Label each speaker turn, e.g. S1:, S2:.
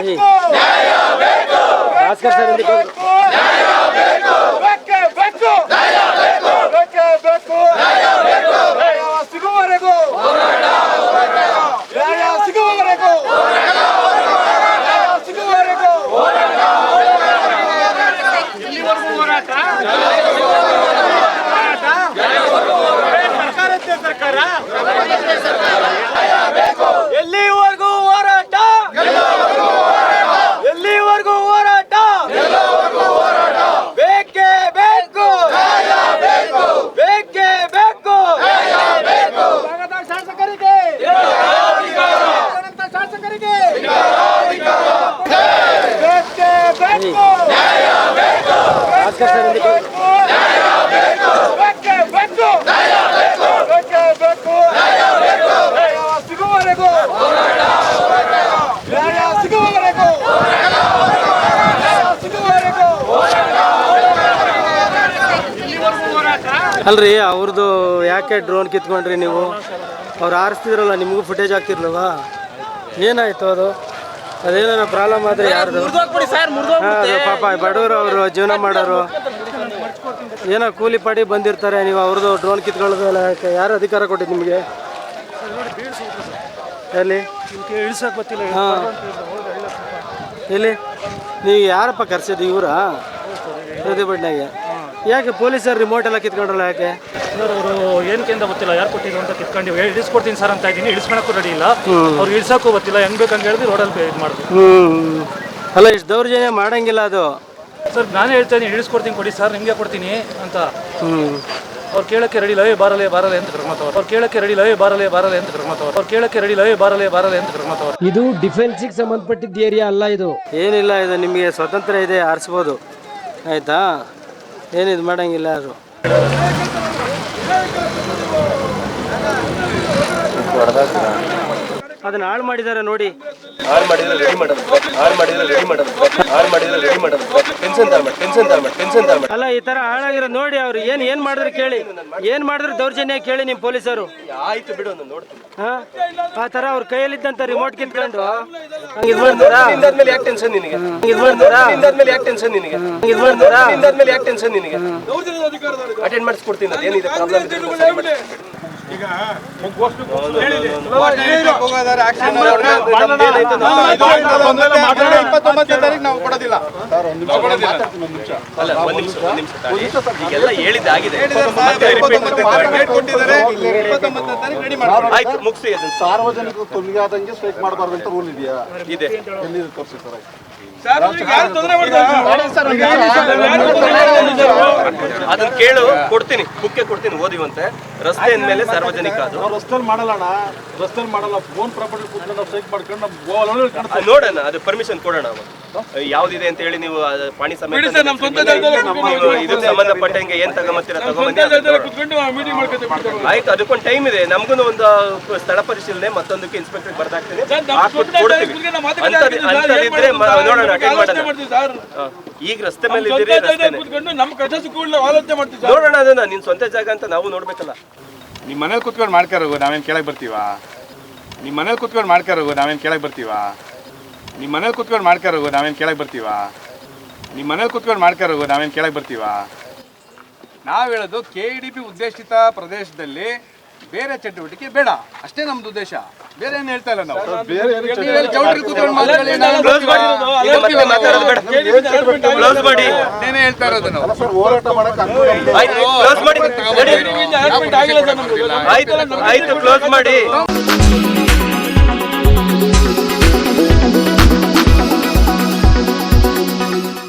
S1: ಬೇಕು.
S2: ಭಾಸ್ಕರ್ ಸರ್ ಅಲ್ರಿ ಅವ್ರದ್ದು ಯಾಕೆ ಡ್ರೋನ್ ಕಿತ್ಕೊಂಡ್ರಿ ನೀವು? ಅವ್ರು ಆರಿಸ್ತಿದ್ರಲ್ಲ ನಿಮಗೂ ಫುಟೇಜ್ ಆಗ್ತಿರ್ಲವಾ ಏನಾಯ್ತು ಅದು? ಅದೇನಾರ ಪ್ರಾಬ್ಲಮ್ ಆದ್ರೆ ಯಾರು ಹಾ, ಅದು ಪಾಪ ಬಡವರು ಅವರು ಜೀವನ ಮಾಡೋರು. ಏನೋ ಕೂಲಿ ಪಾಡಿ ಬಂದಿರ್ತಾರೆ ನೀವು ಅವ್ರದ್ದು ಡ್ರೋನ್ ಕಿತ್ಕೊಳ್ಳೋದಲ್ಲ ಯಾಕೆ? ಯಾರು ಅಧಿಕಾರ ಕೊಟ್ಟಿದ್ದು ನಿಮಗೆ? ಎಲ್ಲಿ?
S3: ಗೊತ್ತಿಲ್ಲ
S2: ಹಾಂ. ಎಲ್ಲಿ? ನೀವು ಯಾರಪ್ಪ ಕರ್ಸಿದ್ದು ಇವರಾ? ಪ್ರತಿಭಟನೆಗೆ ಯಾಕೆ ಪೊಲೀಸರು ರಿಮೋಟ್ ಎಲ್ಲ ಕಿತ್ಕೊಂಡ್ರಲ್ಲ ಯಾಕೆ?
S3: ಸರ್ ಅವರು ಏನಕ್ಕೆ ಅಂತ ಗೊತ್ತಿಲ್ಲ. ಯಾರು ಕೊಟ್ಟಿದ್ರು ಅಂತ ಕಿತ್ಕೊಂಡು ಇಳಿಸ್ಕೊಡ್ತೀನಿ ಸರ್ ಅಂತ ಇದ್ದೀನಿ. ಇಳಿಸ್ಕೊಳಕ್ಕೂ ರೆಡಿ ಇಲ್ಲ. ಅವ್ರು ಇಳಿಸೋಕ್ಕೂ ಗೊತ್ತಿಲ್ಲ. ಹೆಂಗ್ ಬೇಕಂತ ಹೇಳಿದ್ರೆ ರೋಡಲ್ಲಿ ಇದು ಮಾಡಿದ್ರು
S2: ಹ್ಞೂ ಅಲ್ಲ ಇಷ್ಟು ದೌರ್ಜನ್ಯ ಮಾಡಂಗಿಲ್ಲ ಅದು.
S3: ಸರ್ ನಾನೇ ಹೇಳ್ತೇನೆ ಇಳಿಸ್ಕೊಡ್ತೀನಿ ಕೊಡಿ ಸರ್ ನಿಮಗೆ ಕೊಡ್ತೀನಿ ಅಂತ.
S2: ಹ್ಞೂ
S3: ಅವ್ರು ಕೇಳಕ್ಕೆ ರೆಡಿ ಲವೇ ಬಾರಲೆ ಬಾರಲೆ ಅಂತ ಕರ್ಮತ್ತವ್ರು ಅವ್ರು ಕೇಳಕ್ಕೆ ರೆಡಿ ಲವೇ ಬಾರಲೆ ಬಾರಲೆ ಅಂತ ಕರ್ಮತ್ತವ್ರು ಅವ್ರು ಕೇಳಕ್ಕೆ ರೆಡಿ ಲವೇ ಬಾರಲೆ ಬಾರಲೆ ಅಂತ ಕರ್ಮತ್ತವ್ರು
S2: ಇದು ಡಿಫೆನ್ಸಿಗೆ ಸಂಬಂಧಪಟ್ಟಿದ್ದ ಏರಿಯಾ ಅಲ್ಲ ಇದು. ಏನಿಲ್ಲ ಇದು ನಿಮಗೆ ಸ್ವತಂತ್ರ ಇದೆ ಆರಿಸ್ಬೋದು. ಆಯ್ತಾ? ಏನು ಇದು ಮಾಡಂಗಿಲ್ಲ ಯಾರು ಅದನ್ನ ಹಾಳು ಮಾಡಿದ್ದಾರೆ ನೋಡಿ.
S4: ಹಾಳು ಮಾಡಿದ್ರೆ ರೆಡಿ ಮಾಡೋದು ಹಾಳು ಮಾಡಿದ್ರೆ ರೆಡಿ ಮಾಡೋದು ಹಾಳು ಮಾಡಿದ್ರೆ ರೆಡಿ ಮಾಡೋದು ಟೆನ್ಷನ್ ಟೆನ್ಷನ್ ಟೆನ್ಷನ್
S2: ಅಲ್ಲ ಈ ತರ ಹಾಳಾಗಿರೋ ನೋಡಿ ಅವ್ರು ಏನ್ ಏನ್ ಮಾಡಿದ್ರು ಕೇಳಿ. ಏನ್ ಮಾಡಿದ್ರು ದೌರ್ಜನ್ಯ ಕೇಳಿ ನಿಮ್ ಪೊಲೀಸರು.
S4: ಆಯ್ತು ಬಿಡು ನಾನು ನೋಡ್ತೀನಿ.
S2: ಹಾ? ಆ ತರ ಅವ್ರ ಕೈಯಲ್ಲಿದ್ದಂತ ರಿಮೋಟ್ ಕಿತ್ಕೊಂಡು ಹಂಗ್ ಇದ್ ಮಾಡ್ತಾರಾ?
S4: ನಿಂದಾದ್ಮೇಲೆ ಯಾಕೆ ಟೆನ್ಷನ್ ನಿನಗೆ?
S2: ಹಂಗ್ ಇದ್ ಮಾಡ್ತಾರಾ?
S4: ನಿಂದಾದ್ಮೇಲೆ ಯಾಕೆ ಟೆನ್ಷನ್ ನಿನಗೆ?
S2: ಹಂಗ್ ಇದ್ ಮಾಡ್ತಾರಾ?
S4: ನಿಂದಾದ್ಮೇಲೆ ಯಾಕೆ ಟೆನ್ಷನ್ ನಿನಗೆ? ಅಟೆಂಡ್ ಮಾಡಿಸ್ಕೊಡ್ತೀನಿ ಅದೇನಿದೆ ಪ್ರಾಬ್ಲಮ್ ಇದೆ ಅದನ್ನ ಸರಿ ಮಾಡಿ. ಅಲ್ಲ ಒಂದ್ ನಿಮಿಷ ಒಂದ್ ನಿಮಿಷ ತಾಳಿ. ಈಗೆಲ್ಲ ಹೇಳಿದ್ದಾಗಿದೆ ಮತ್ತೆ repeat ಮತ್ತೆ ಆಯ್ತು ಮುಗಿಸಿ ಅದನ್ನ.
S5: ಸಾರ್ವಜನಿಕರು ತೊಂದರೆ ಆದಂಗೆ ಸ್ಟ್ರೈಕ್ ಮಾಡಬಾರ್ದು ಅಂತ ರೂಲ್ ಇದೆಯಾ?
S4: ಇದೆ.
S5: ಎಲ್ಲಿ ತೋರಿಸಿ ಸರ್.
S4: ಅದನ್ನ ಕೇಳು ಕೊಡ್ತೀನಿ ಬುಕ್ಕೆ ಕೊಡ್ತೀನಿ ಓದಿವಂತೆ. ರಸ್ತೆ ಮೇಲೆ ಸಾರ್ವಜನಿಕ ಅದು.
S5: ರಸ್ತೆಲ್ ಮಾಡಲ್ಲ ರಸ್ತೆಯಲ್ಲಿ ಮಾಡಲ್ಲ ಫೋನ್ ಪ್ರಾಪರ್ಟಿ ಕೂತ್ಕೊಂಡು ನಾವು ಸೈಕ್ ಮಾಡ್ಕೊಂಡು
S4: ನೋಡೋಣ ಅದು ಪರ್ಮಿಷನ್ ಕೊಡೋಣ ಅವಾಗ. ಯಾವ್ದಿದೆ ಅಂತ ಹೇಳಿ ನೀವು ಪಾಣಿ ಸಮೇತ ನೀವು ಇದಕ್ಕೆ ಸಂಬಂಧಪಟ್ಟಂಗೆ ಏನ್ ತಗೊಂಬತ್ತೀರ ಆಯ್ತು ಅದಕ್ಕೊಂದು ಟೈಮ್ ಇದೆ. ನಮಗೂ ಒಂದು ಸ್ಥಳ ಪರಿಶೀಲನೆ ಮತ್ತೊಂದಕ್ಕೆ ಇನ್ಸ್ಪೆಕ್ಟರ್ ಬರ್ದಾಕ್ತೀನಿ ನೋಡೋಣ ಅಟೆಂಡ್ ಮಾಡೋಣ. ಈಗ ರಸ್ತೆ ಮೇಲೆ ಇದ್ದೀರಿ ನೋಡೋಣ ಅದನ್ನ ನಿನ್ ಸ್ವಂತ ಜಾಗ ಅಂತ ನಾವು ನೋಡ್ಬೇಕಲ್ಲ.
S6: ನಿಮ್ಮ ಮನೇಲಿ ಕುತ್ಕೊಂಡು ಮಾಡ್ಕಾರೋಗು ನಾವೇನ್ ಕೇಳಕ್ ಬರ್ತೀವಾ? ನಿಮ್ಮ ಮನೇಲಿ ಕುತ್ಕೊಂಡು ಮಾಡ್ಕಾರೋಗು ನಾವೇನ್ ಕೇಳಕ್ ಬರ್ತೀವಾ? ನಿಮ್ಮ ಮನೇಲಿ ಕುತ್ಕೊಂಡು ಮಾಡ್ಕಾರೋಗು ನಾವೇನು ಕೇಳಕ್ಕೆ ಬರ್ತೀವಾ ನಿಮ್ಮ ಮನೇಲಿ ಕುತ್ಕೊಂಡು ಮಾಡ್ಕಾರೋಗು ನಾವೇನು ಕೇಳಕ್ಕೆ ಬರ್ತೀವಾ ನಾವು ಹೇಳೋದು ಕೆ ಇ ಡಿ ಪಿ ಉದ್ದೇಶಿತ ಪ್ರದೇಶದಲ್ಲಿ ಬೇರೆ ಚಟುವಟಿಕೆ ಬೇಡ ಅಷ್ಟೇ ನಮ್ದು ಉದ್ದೇಶ ಬೇರೆ ಏನು ಹೇಳ್ತಾ ಇಲ್ಲ ನಾವು
S5: ಬೇರೆ ಏನು
S6: ಹೇಳ್ತಾ ಇರೋದು ನಾವು
S4: ಆಯ್ತು ಕ್ಲೋಸ್ ಮಾಡಿ